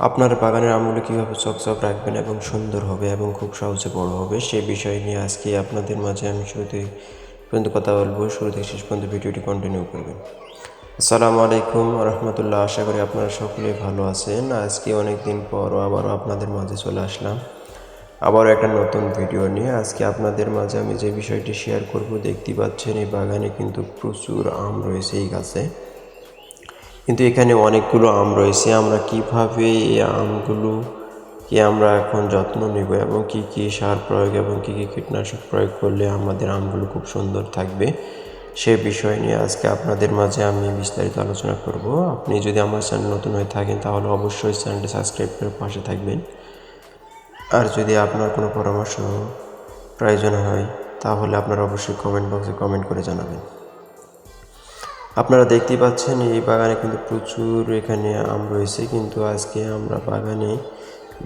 আপনার বাগানের আমগুলো কীভাবে চকচক রাখবেন এবং সুন্দর হবে এবং খুব সহজে বড় হবে, সে বিষয় নিয়ে আজকে আপনাদের মাঝে আমি শুরুতে পর্যন্ত কথা বলব। শুরু থেকে শেষ পর্যন্ত ভিডিওটি কন্টিনিউ করবেন। আসসালামু আলাইকুম রহমতুল্লাহ, আশা করি আপনারা সকলেই ভালো আছেন। আজকে অনেক দিন পর আবারও আপনাদের মাঝে চলে আসলাম। আবারও একটা নতুন ভিডিও নিয়ে আজকে আপনাদের মাঝে আমি যে বিষয়টি শেয়ার করব, দেখতে পাচ্ছেন এই বাগানে কিন্তু প্রচুর আম রয়েছে এই গাছে। কিন্তু এখানে অনেকগুলো আম রয়েছে, আমরা কীভাবে এই আমগুলো কি আমরা এখন যত্ন নেব এবং কি কি সার প্রয়োগ এবং কি কি কীটনাশক প্রয়োগ করলে আমাদের আমগুলো খুব সুন্দর থাকবে, সে বিষয় নিয়ে আজকে আপনাদের মাঝে আমি বিস্তারিত আলোচনা করব। আপনি যদি আমার চ্যানেল নতুন হয়ে থাকেন তাহলে অবশ্যই চ্যানেলটি সাবস্ক্রাইব করে পাশে থাকবেন। আর যদি আপনার কোনো পরামর্শ প্রয়োজন হয় তাহলে আপনারা অবশ্যই কমেন্ট বক্সে কমেন্ট করে জানাবেন। আপনারা দেখতেই পাচ্ছেন, এই বাগানে কিন্তু প্রচুর এখানে আম রয়েছে, কিন্তু আজকে আমরা বাগানে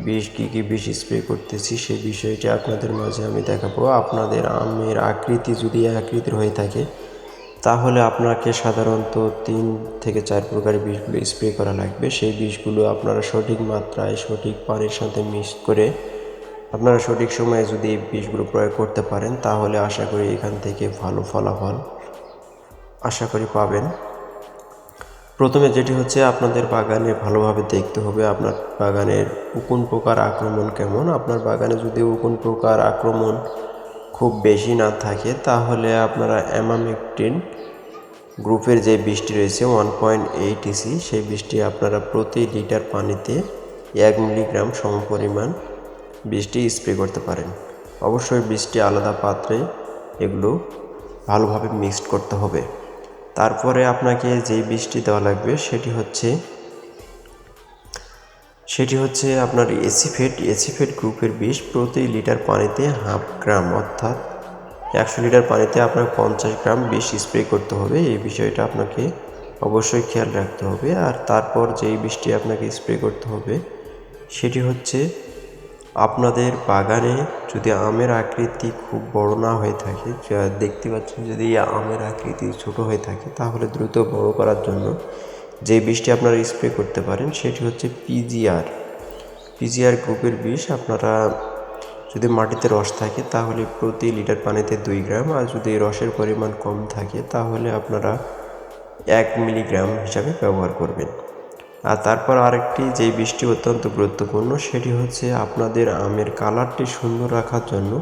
বিষ কী কী বিষ স্প্রে করতেছি সেই বিষয়টি আপনাদের মাঝে আমি দেখাবো। আপনাদের আমের আকৃতি যদি আকৃতির হয়ে থাকে, তাহলে আপনাকে সাধারণত তিন থেকে চার প্রকারের বিষগুলো স্প্রে করা লাগবে। সেই বিষগুলো আপনারা সঠিক মাত্রায়, সঠিক পানির সাথে মিক্স করে আপনারা সঠিক সময়ে যদি এই বিষগুলো প্রয়োগ করতে পারেন, তাহলে আশা করি এখান থেকে ভালো ফলাফল আশা করি পাবেন। প্রথমে যেটি হচ্ছে আপনাদের বাগানে ভালোভাবে দেখতে হবে আপনার বাগানের উকুন পোকার আক্রমণ কেমন। আপনার বাগানে যদি উকুন পোকার আক্রমণ খুব বেশি না থাকে, তাহলে আপনারা অ্যামামেকটিন গ্রুপের যে বৃষ্টি রয়েছে ওয়ান পয়েন্ট এইট ইসি সেই বৃষ্টি আপনারা প্রতি লিটার পানিতে এক মিলিগ্রাম সমপরিমাণ বৃষ্টি স্প্রে করতে পারেন। অবশ্যই বৃষ্টি আলাদা পাত্রে এগুলো ভালোভাবে মিক্সড করতে হবে। তারপরে আপনাকে যেই বৃষ্টি দেওয়া লাগবে সেটি হচ্ছে সেটি হচ্ছে আপনার এসিফেট এসিফেট গ্রুপের বিষ প্রতি লিটার পানিতে হাফ গ্রাম, অর্থাৎ একশো লিটার পানিতে আপনার পঞ্চাশ গ্রাম বিষ স্প্রে করতে হবে। এই বিষয়টা আপনাকে অবশ্যই খেয়াল রাখতে হবে। আর তারপর যেই বৃষ্টি আপনাকে স্প্রে করতে হবে, সেটি হচ্ছে আপনাদের বাগানে যদি আমের আকৃতি খুব বড় না হয়ে থাকে দেখতে পাচ্ছেন যদি আমের আকৃতি ছোট হয়ে থাকে, তাহলে দ্রুত বড় করার জন্য যে বিষটি আপনারা স্প্রে করতে পারেন সেটি হচ্ছে পিজিআর পিজিআর গ্রুপের বিষ আপনারা যদি মাটিতে রস থাকে, তাহলে প্রতি লিটার পানিতে দুই গ্রাম, আর যদি রসের পরিমাণ কম থাকে, তাহলে আপনারা এক মিলিগ্রাম হিসাবে ব্যবহার করবেন। আর তারপর আরেকটি, যেই বৃষ্টি অত্যন্ত গুরুত্বপূর্ণ, সেটি হচ্ছে আপনাদের আমের কালারটি সুন্দর রাখার জন্য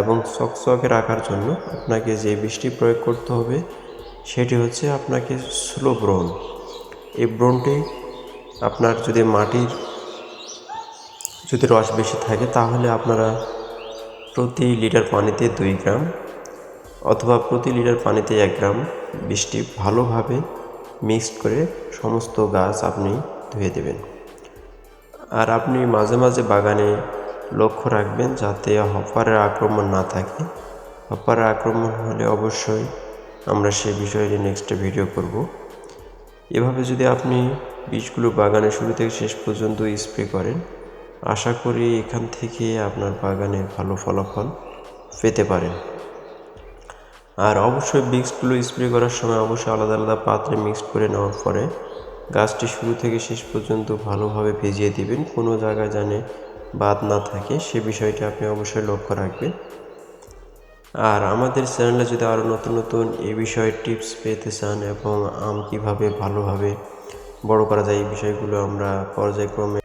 এবং চকচকে রাখার জন্য আপনাকে যে বৃষ্টি প্রয়োগ করতে হবে, সেটি হচ্ছে আপনাকে স্লো ব্রন এই ব্রনটি আপনার যদি মাটির যদি রস বেশি থাকে, তাহলে আপনারা প্রতি লিটার পানিতে দুই গ্রাম অথবা প্রতি লিটার পানিতে এক গ্রাম বৃষ্টি ভালোভাবে মিক্সড করে সমস্ত গাছ আপনি ধুয়ে দেবেন। আর আপনি মাঝে মাঝে বাগানে লক্ষ্য রাখবেন যাতে হপারের আক্রমণ না থাকে। হপারের আক্রমণ হলে অবশ্যই আমরা সে বিষয়ে নেক্সট ভিডিও করব। এভাবে যদি আপনি বীজগুলো বাগানে শুরু থেকে শেষ পর্যন্ত স্প্রে করেন, আশা করি এখান থেকে আপনার বাগানে ভালো ফলাফল পেতে পারেন। আর অবশ্যই বিক্সগুলো স্প্রে করার সময় অবশ্যই আলাদা আলাদা পাত্রে মিক্স করে নেওয়ার পরে গাছটি শুরু থেকে শেষ পর্যন্ত ভালোভাবে ভিজিয়ে দিবেন। কোনো জায়গায় জানে বাদ না থাকে, সে বিষয়টি আপনি অবশ্যই লক্ষ্য রাখবেন। আর আমাদের চ্যানেলে যদি আরও নতুন নতুন এই বিষয়ে টিপস পেতে চান এবং আম কীভাবে ভালোভাবে বড় করা যায়, এই বিষয়গুলো আমরা পর্যায়ক্রমে